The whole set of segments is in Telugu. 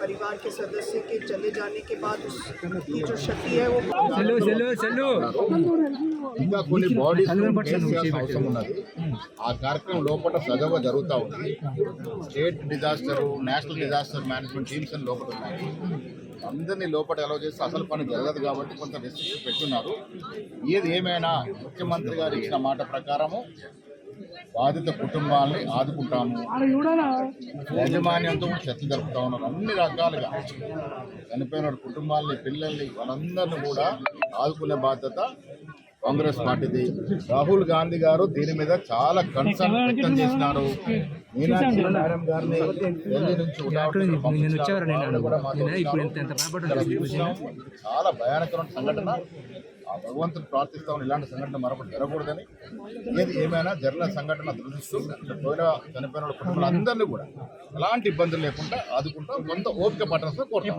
परिवार के सदस्य के चले जाने के बाद उसकी जो क्षति है वो సెల్లు సెల్లు సెల్లు ఇంకా కొన్ని బాడీస్ చేయాల్సిన అవసరం ఉన్నది ఆ కార్యక్రమం లోపల సజావుగా జరుగుతూ ఉంది state disaster national disaster management teams అని లోపల ఉన్నాయి అందరినీ లోపల ఎలా చేస్తే అసలు పని జరగదు కాబట్టి కొంత రెస్ట్రిక్షన్ పెట్టున్నారు ఏది ఏమైనా ముఖ్యమంత్రి గారు ఇచ్చిన మాట ప్రకారము బాధిత కుటుంబాలని ఆదుకుంటాము. యాజమాన్యంతో చర్చ జరుపుతా ఉన్నారు. అన్ని రకాలుగా. చనిపోయిన కుటుంబాలని పిల్లల్ని వాళ్ళందరినీ కూడా ఆదుకునే బాధ్యత కాంగ్రెస్ పార్టీది. రాహుల్ గాంధీ గారు దీని మీద చాలా కన్సర్న్ వ్యక్తం చేసినారు. మీనాక్షి మేడం గారిని ఢిల్లీ నుంచి. చాలా భయానకరమైన సంఘటన. ఆ భగవంతుని ప్రార్థిస్తామని ఇలాంటి సంఘటన మరొకటి జరగకూడదని. ఏది ఏమైనా జరిగిన సంఘటన ఇట్లా పోయిన చనిపోయిన వాళ్ళ కుటుంబాలందరినీ కూడా ఎలాంటి ఇబ్బందులు లేకుండా ఆదుకుంటాం కొంత ఓపిక పట్టాల్సిన కోరుతాం.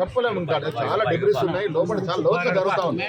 చెప్పలేము ఇంకా. చాలా డిగ్రీస్ ఉన్నాయి. లోపల చాలా లోతుగా జరుగుతా ఉంది.